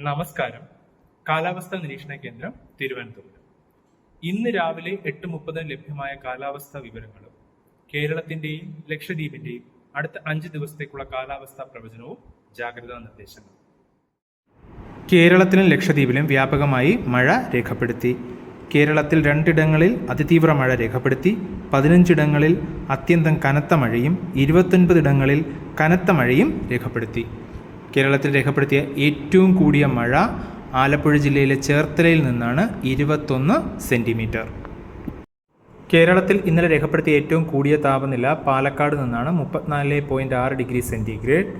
നമസ്കാരം. കാലാവസ്ഥ നിരീക്ഷണ കേന്ദ്രം തിരുവനന്തപുരം. ഇന്ന് രാവിലെ എട്ട് മുപ്പതിന് ലഭ്യമായ കാലാവസ്ഥ വിവരങ്ങളും കേരളത്തിന്റെയും ലക്ഷദ്വീപിന്റെയും അടുത്ത അഞ്ച് ദിവസത്തേക്കുള്ള കാലാവസ്ഥാ പ്രവചനവും ജാഗ്രതാ നിർദ്ദേശങ്ങളും. കേരളത്തിലും ലക്ഷദ്വീപിലും വ്യാപകമായി മഴ രേഖപ്പെടുത്തി. കേരളത്തിൽ രണ്ടിടങ്ങളിൽ അതിതീവ്ര മഴ രേഖപ്പെടുത്തി. പതിനഞ്ചിടങ്ങളിൽ അത്യന്തം കനത്ത മഴയും ഇരുപത്തൊൻപതിടങ്ങളിൽ കനത്ത മഴയും രേഖപ്പെടുത്തി. കേരളത്തിൽ രേഖപ്പെടുത്തിയ ഏറ്റവും കൂടിയ മഴ ആലപ്പുഴ ജില്ലയിലെ ചേർത്തലയിൽ നിന്നാണ് ഇരുപത്തൊന്ന് സെന്റിമീറ്റർ കേരളത്തിൽ ഇന്നലെ രേഖപ്പെടുത്തിയ ഏറ്റവും കൂടിയ താപനില പാലക്കാട് നിന്നാണ് മുപ്പത്തിനാല് പോയിന്റ് ആറ് ഡിഗ്രി സെന്റിഗ്രേഡ്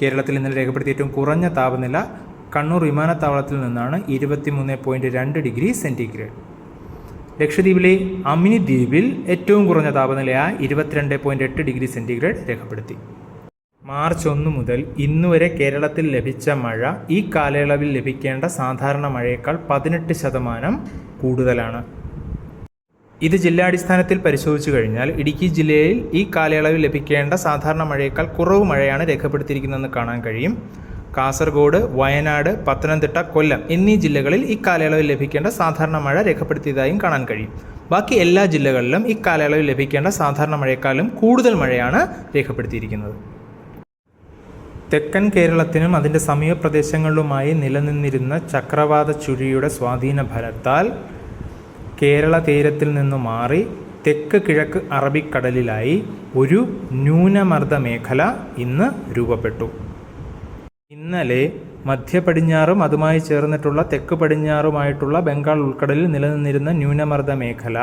കേരളത്തിൽ ഇന്നലെ രേഖപ്പെടുത്തിയ ഏറ്റവും കുറഞ്ഞ താപനില കണ്ണൂർ വിമാനത്താവളത്തിൽ നിന്നാണ് ഇരുപത്തിമൂന്ന് പോയിന്റ് രണ്ട് ഡിഗ്രി സെന്റിഗ്രേഡ് ലക്ഷദ്വീപിലെ അമിനി ദ്വീപിൽ ഏറ്റവും കുറഞ്ഞ താപനിലയായ ഇരുപത്തിരണ്ട് പോയിന്റ് എട്ട് ഡിഗ്രി സെന്റിഗ്രേഡ് രേഖപ്പെടുത്തി. മാർച്ച് ഒന്ന് മുതൽ ഇന്ന് വരെ കേരളത്തിൽ ലഭിച്ച മഴ ഈ കാലയളവിൽ ലഭിക്കേണ്ട സാധാരണ മഴയേക്കാൾ പതിനെട്ട് ശതമാനം കൂടുതലാണ്. ഇത് ജില്ലാടിസ്ഥാനത്തിൽ പരിശോധിച്ചു കഴിഞ്ഞാൽ ഇടുക്കി ജില്ലയിൽ ഈ കാലയളവിൽ ലഭിക്കേണ്ട സാധാരണ മഴയേക്കാൾ കുറവ് മഴയാണ് രേഖപ്പെടുത്തിയിരിക്കുന്നതെന്ന് കാണാൻ കഴിയും. കാസർഗോഡ് വയനാട് പത്തനംതിട്ട കൊല്ലം എന്നീ ജില്ലകളിൽ ഈ കാലയളവിൽ ലഭിക്കേണ്ട സാധാരണ മഴ രേഖപ്പെടുത്തിയതായും കാണാൻ കഴിയും. ബാക്കി എല്ലാ ജില്ലകളിലും ഈ കാലയളവിൽ ലഭിക്കേണ്ട സാധാരണ മഴയേക്കാളും കൂടുതൽ മഴയാണ് രേഖപ്പെടുത്തിയിരിക്കുന്നത്. തെക്കൻ കേരളത്തിനും അതിന്റെ സമീപ പ്രദേശങ്ങളിലുമായി നിലനിന്നിരുന്ന ചക്രവാത ചുഴിയുടെ സ്വാധീന ഫലത്താൽ കേരള തീരത്തിൽ നിന്നു മാറി തെക്ക് കിഴക്ക് അറബിക്കടലിലായി ഒരു ന്യൂനമർദ്ദ മേഖല ഇന്ന് രൂപപ്പെട്ടു. ഇന്നലെ മധ്യപടിഞ്ഞാറും അതുമായി ചേർന്നിട്ടുള്ള തെക്ക് പടിഞ്ഞാറുമായിട്ടുള്ള ബംഗാൾ ഉൾക്കടലിൽ നിലനിന്നിരുന്ന ന്യൂനമർദ്ദ മേഖല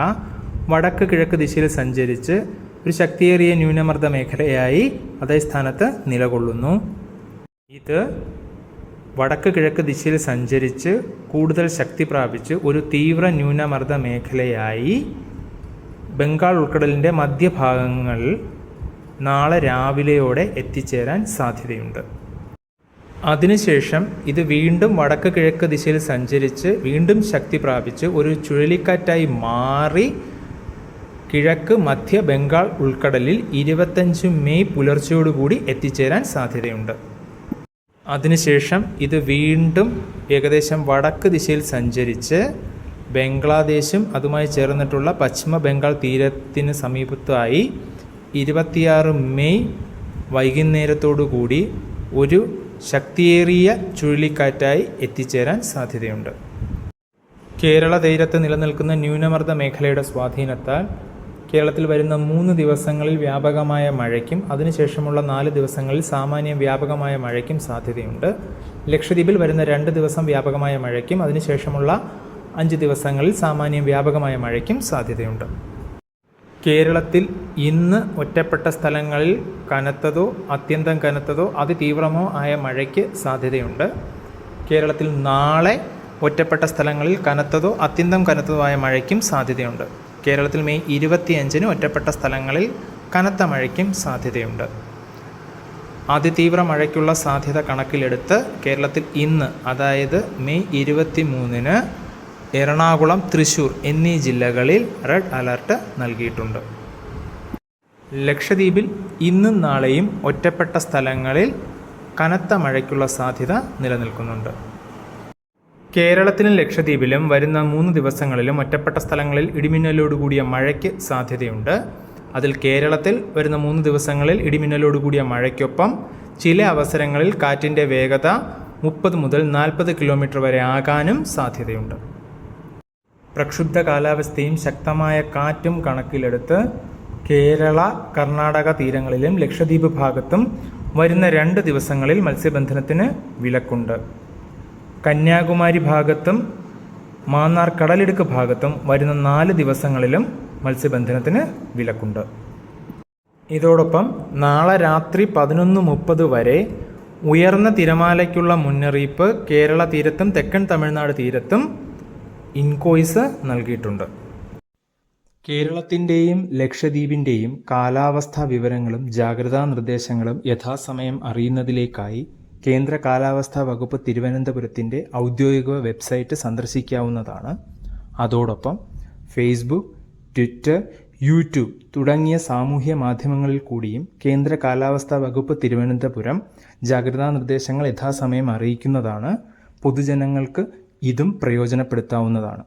വടക്ക് കിഴക്ക് ദിശയിൽ സഞ്ചരിച്ച് ഒരു ശക്തിയേറിയ ന്യൂനമർദ്ദ മേഖലയായി അതേ സ്ഥാനത്ത് നിലകൊള്ളുന്നു. ഇത് വടക്ക് കിഴക്ക് ദിശയിൽ സഞ്ചരിച്ച് കൂടുതൽ ശക്തി പ്രാപിച്ച് ഒരു തീവ്ര ന്യൂനമർദ്ദ മേഖലയായി ബംഗാൾ ഉൾക്കടലിന്റെ മധ്യഭാഗങ്ങളിൽ നാളെ രാവിലെയോടെ എത്തിച്ചേരാൻ സാധ്യതയുണ്ട്. അതിനുശേഷം ഇത് വീണ്ടും വടക്ക് കിഴക്ക് ദിശയിൽ സഞ്ചരിച്ച് വീണ്ടും ശക്തി പ്രാപിച്ച് ഒരു ചുഴലിക്കാറ്റായി മാറി കിഴക്ക് മധ്യ ബംഗാൾ ഉൾക്കടലിൽ ഇരുപത്തഞ്ച് മെയ് പുലർച്ചയോടുകൂടി എത്തിച്ചേരാൻ സാധ്യതയുണ്ട്. അതിനുശേഷം ഇത് വീണ്ടും ഏകദേശം വടക്ക് ദിശയിൽ സഞ്ചരിച്ച് ബംഗ്ലാദേശും അതുമായി ചേർന്നിട്ടുള്ള പശ്ചിമ ബംഗാൾ തീരത്തിന് സമീപത്തായി ഇരുപത്തിയാറ് മെയ് വൈകുന്നേരത്തോടു കൂടി ഒരു ശക്തിയേറിയ ചുഴലിക്കാറ്റായി എത്തിച്ചേരാൻ സാധ്യതയുണ്ട്. കേരള തീരത്ത് നിലനിൽക്കുന്ന ന്യൂനമർദ്ദ മേഖലയുടെ സ്വാധീനത്താൽ കേരളത്തിൽ വരുന്ന മൂന്ന് ദിവസങ്ങളിൽ വ്യാപകമായ മഴയ്ക്കും അതിനുശേഷമുള്ള നാല് ദിവസങ്ങളിൽ സാമാന്യം വ്യാപകമായ മഴയ്ക്കും സാധ്യതയുണ്ട്. ലക്ഷദ്വീപിൽ വരുന്ന രണ്ട് ദിവസം വ്യാപകമായ മഴയ്ക്കും അതിനുശേഷമുള്ള അഞ്ച് ദിവസങ്ങളിൽ സാമാന്യം വ്യാപകമായ മഴയ്ക്കും സാധ്യതയുണ്ട്. കേരളത്തിൽ ഇന്ന് ഒറ്റപ്പെട്ട സ്ഥലങ്ങളിൽ കനത്തതോ അത്യന്തം കനത്തതോ അതിതീവ്രമോ ആയ മഴയ്ക്ക് സാധ്യതയുണ്ട്. കേരളത്തിൽ നാളെ ഒറ്റപ്പെട്ട സ്ഥലങ്ങളിൽ കനത്തതോ അത്യന്തം കനത്തതോ ആയ മഴയ്ക്കും സാധ്യതയുണ്ട്. കേരളത്തിൽ മെയ് ഇരുപത്തിയഞ്ചിന് ഒറ്റപ്പെട്ട സ്ഥലങ്ങളിൽ കനത്ത മഴയ്ക്കും സാധ്യതയുണ്ട്. അതിതീവ്ര മഴയ്ക്കുള്ള സാധ്യത കണക്കിലെടുത്ത് കേരളത്തിൽ ഇന്ന് അതായത് മെയ് ഇരുപത്തി മൂന്നിന് എറണാകുളം തൃശൂർ എന്നീ ജില്ലകളിൽ റെഡ് അലർട്ട് നൽകിയിട്ടുണ്ട്. ലക്ഷദ്വീപിൽ ഇന്നും നാളെയും ഒറ്റപ്പെട്ട സ്ഥലങ്ങളിൽ കനത്ത മഴയ്ക്കുള്ള സാധ്യത നിലനിൽക്കുന്നുണ്ട്. കേരളത്തിലും ലക്ഷദ്വീപിലും വരുന്ന മൂന്ന് ദിവസങ്ങളിലും ഒറ്റപ്പെട്ട സ്ഥലങ്ങളിൽ ഇടിമിന്നലോടുകൂടിയ മഴയ്ക്ക് സാധ്യതയുണ്ട്. അതിൽ കേരളത്തിൽ വരുന്ന മൂന്ന് ദിവസങ്ങളിൽ ഇടിമിന്നലോടുകൂടിയ മഴയ്ക്കൊപ്പം ചില അവസരങ്ങളിൽ കാറ്റിന്റെ വേഗത മുപ്പത് മുതൽ നാൽപ്പത് കിലോമീറ്റർ വരെ ആകാനും സാധ്യതയുണ്ട്. പ്രക്ഷുബ്ധ കാലാവസ്ഥയും ശക്തമായ കാറ്റും കണക്കിലെടുത്ത് കേരള കർണാടക തീരങ്ങളിലും ലക്ഷദ്വീപ് ഭാഗത്തും വരുന്ന രണ്ട് ദിവസങ്ങളിൽ മത്സ്യബന്ധനത്തിന് വിലക്കുണ്ട്. കന്യാകുമാരി ഭാഗത്തും മാന്നാർ കടലിടുക്ക് ഭാഗത്തും വരുന്ന നാല് ദിവസങ്ങളിലും മത്സ്യബന്ധനത്തിന് വിലക്കുണ്ട്. ഇതോടൊപ്പം നാളെ രാത്രി പതിനൊന്ന് മുപ്പത് വരെ ഉയർന്ന തിരമാലയ്ക്കുള്ള മുന്നറിയിപ്പ് കേരള തീരത്തും തെക്കൻ തമിഴ്നാട് തീരത്തും ഇൻകോയ്സ് നൽകിയിട്ടുണ്ട്. കേരളത്തിന്റെയും ലക്ഷദ്വീപിന്റെയും കാലാവസ്ഥാ വിവരങ്ങളും ജാഗ്രതാ നിർദ്ദേശങ്ങളും യഥാസമയം അറിയുന്നതിലേക്കായി കേന്ദ്ര കാലാവസ്ഥാ വകുപ്പ് തിരുവനന്തപുരത്തിന്റെ ഔദ്യോഗിക വെബ്സൈറ്റ് സന്ദർശിക്കാവുന്നതാണ്. അതോടൊപ്പം ഫേസ്ബുക്ക് ട്വിറ്റർ യൂട്യൂബ് തുടങ്ങിയ സാമൂഹ്യ മാധ്യമങ്ങളിൽ കൂടിയും കേന്ദ്ര കാലാവസ്ഥാ വകുപ്പ് തിരുവനന്തപുരം ജാഗ്രതാ നിർദ്ദേശങ്ങൾ യഥാസമയം അറിയിക്കുന്നതാണ്. പൊതുജനങ്ങൾക്ക് ഇതും പ്രയോജനപ്പെടുത്താവുന്നതാണ്.